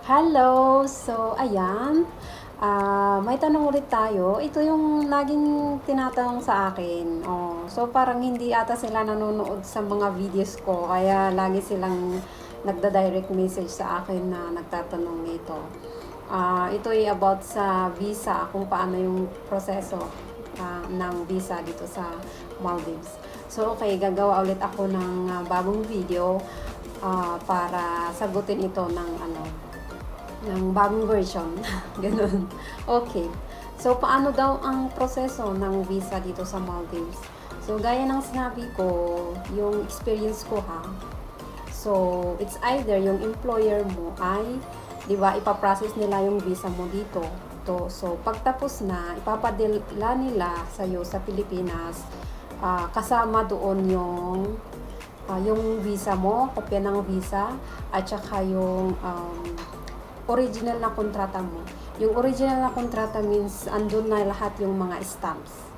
Hello! So, ayan. Ah, may tanong ulit tayo. Ito yung laging tinatanong sa akin. Oh, so, parang hindi ata sila nanonood sa mga videos ko. Kaya lagi silang nagda-direct message sa akin na nagtatanong nito. Ah, ito ay about sa visa, kung paano yung proseso ah, ng visa dito sa Maldives. So, okay, gagawa ulit ako ng ah, bagong video ah, para sagutin ito ng ano ng bagong version. Ganun. Okay. So, paano daw ang proseso ng visa dito sa Maldives? So, gaya ng sinabi ko, yung experience ko ha. So, it's either yung employer mo ay, di ba, ipaprocess nila yung visa mo dito. To, so, pagtapos na, ipapadala nila sa'yo sa Pilipinas, ah, kasama doon yung ah, yung visa mo, kopya ng visa, at saka yung um, original na kontrata mo. Yung original na kontrata means andun na lahat yung mga stamps.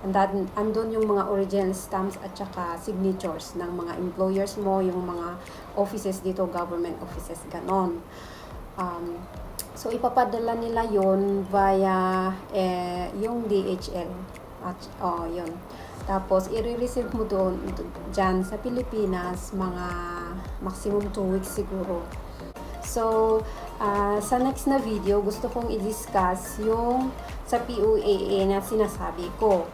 And then, andun yung mga original stamps at saka signatures ng mga employers mo, yung mga offices dito, government offices, ganon. Um, so, ipapadala nila yon via eh, yung DHL. At, oh, yun. Tapos, i-receive mo doon, dyan sa Pilipinas, mga maximum 2 weeks siguro. So, ah, sa next na video, gusto kong i-discuss yung sa PUAA na sinasabi ko.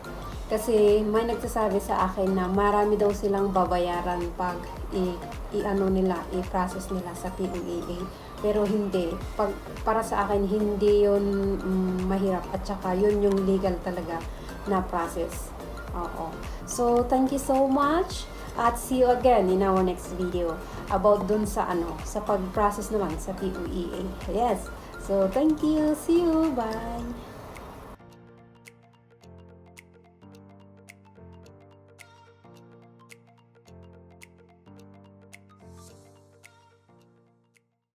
Kasi may nagsasabi sa akin na marami daw silang babayaran pag i, i-ano nila, i-process nila sa PUAA. Pero hindi. Pag, para sa akin, hindi yun mm, mahirap. At saka yun yung legal talaga na process. Oo. So, thank you so much. At see you again in our next video about dun sa ano, sa pag-process naman sa PUEA. Yes. So, thank you. See you. Bye.